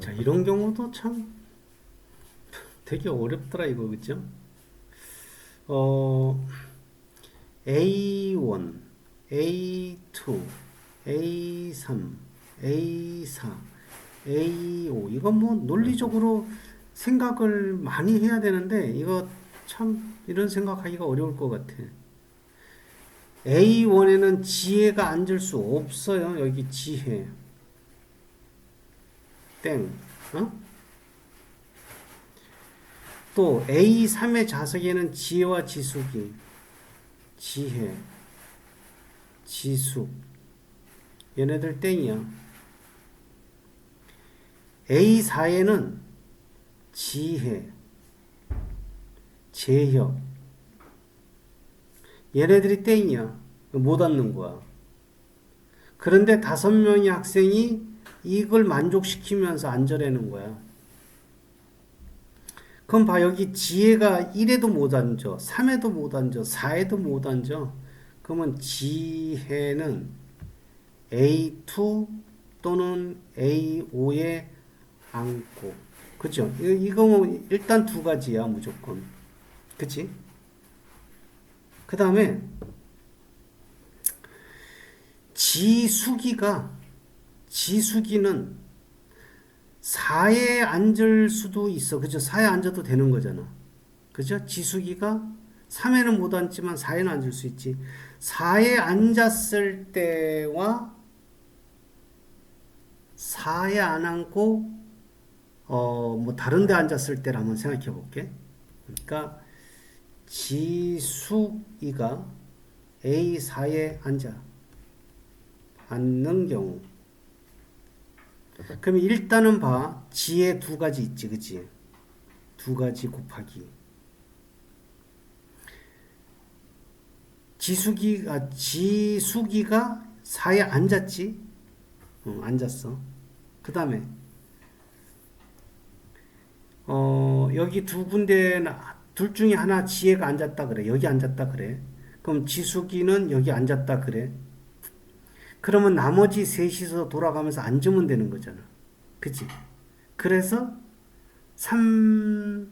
자, 이런 경우도 참 되게 어렵더라 이거 그죠? 어 A1, A2, A3, A4, A5 이건 뭐 논리적으로 생각을 많이 해야 되는데 이거 참 이런 생각하기가 어려울 것 같아. A1에는 지혜가 앉을 수 없어요. 여기 지혜. 땡. 어? 또 A3의 자석에는 지혜와 지숙이 지혜 지숙 얘네들 땡이야. A4에는 지혜 재혁 얘네들이 땡이야. 못 앉는 거야. 그런데 다섯 명의 학생이 이걸 만족시키면서 앉으라는 거야. 그럼 봐, 여기 지혜가 1에도 못 앉아, 3에도 못 앉아, 4에도 못 앉아. 그러면 지혜는 A2 또는 A5에 앉고. 그죠? 이거, 일단 두 가지야, 무조건. 그치? 그 다음에 지수기가 지수기는 4에 앉을 수도 있어. 그죠? 4에 앉아도 되는 거잖아. 그죠? 지수기가 3에는 못 앉지만 4에는 앉을 수 있지. 4에 앉았을 때와 4에 안 앉고 어 뭐 다른 데 앉았을 때를 한번 생각해 볼게. 그러니까 지수이가 A4에 앉아 앉는 경우 그럼 일단은 봐 지에 두 가지 있지 그치 두 가지 곱하기 지수기가 지수기가 4에 앉았지 응, 앉았어 그 다음에 어 여기 두 군데 둘 중에 하나 지혜가 앉았다 그래. 여기 앉았다 그래. 그럼 지숙이는 여기 앉았다 그래. 그러면 나머지 셋이서 돌아가면서 앉으면 되는 거잖아. 그치? 그래서 3,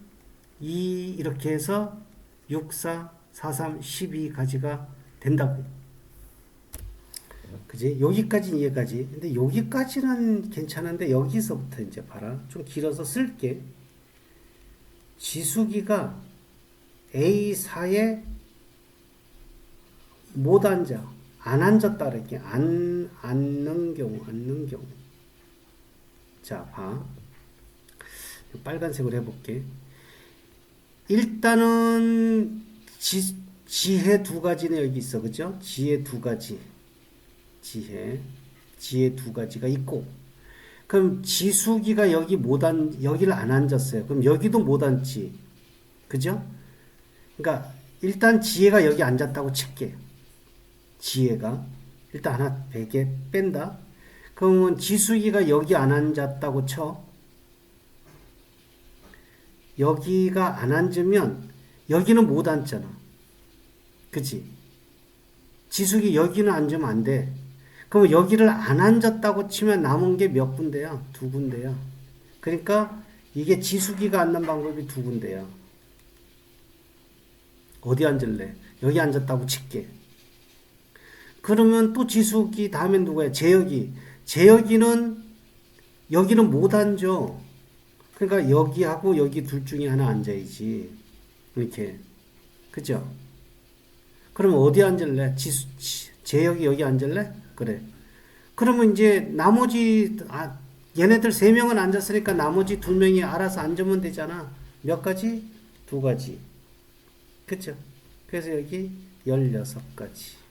2 이렇게 해서 6, 4, 4, 3, 12가지가 된다고. 그지? 여기까지 이해가지. 근데 여기까지는 괜찮은데 여기서부터 이제 봐라. 좀 길어서 쓸게. 지수기가 A4에 못 앉아. 안 앉았다 이렇게 안 앉는 경우 앉는 경우 자 봐. 빨간색으로 해볼게. 일단은 지, 지혜 두 가지는 여기 있어. 그죠? 지혜 두 가지. 지혜. 지혜 두 가지가 있고. 그럼 지수기가 여기 못 앉, 여기를 안 앉았어요. 그럼 여기도 못 앉지. 그죠? 그러니까 일단 지혜가 여기 앉았다고 칠게. 지혜가 일단 하나 100개 뺀다. 그러면 지수기가 여기 안 앉았다고 쳐. 여기가 안 앉으면 여기는 못 앉잖아. 그치? 지수기 여기는 앉으면 안 돼. 그럼 여기를 안 앉았다고 치면 남은 게 몇 군데야? 두 군데야. 그러니까 이게 지수기가 앉는 방법이 두 군데야. 어디 앉을래? 여기 앉았다고 칠게. 그러면 또 지수기 다음엔 누구야? 재혁이. 재혁이는 여기는 못 앉아. 그러니까 여기하고 여기 둘 중에 하나 앉아야지. 이렇게. 그죠? 그러면 어디 앉을래? 지수, 재혁이 여기 앉을래? 그래. 그러면 이제 나머지, 아, 얘네들 세 명은 앉았으니까 나머지 두 명이 알아서 앉으면 되잖아. 몇 가지? 두 가지. 그쵸? 그래서 여기 16가지.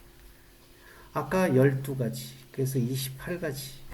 아까 12가지. 그래서 28가지.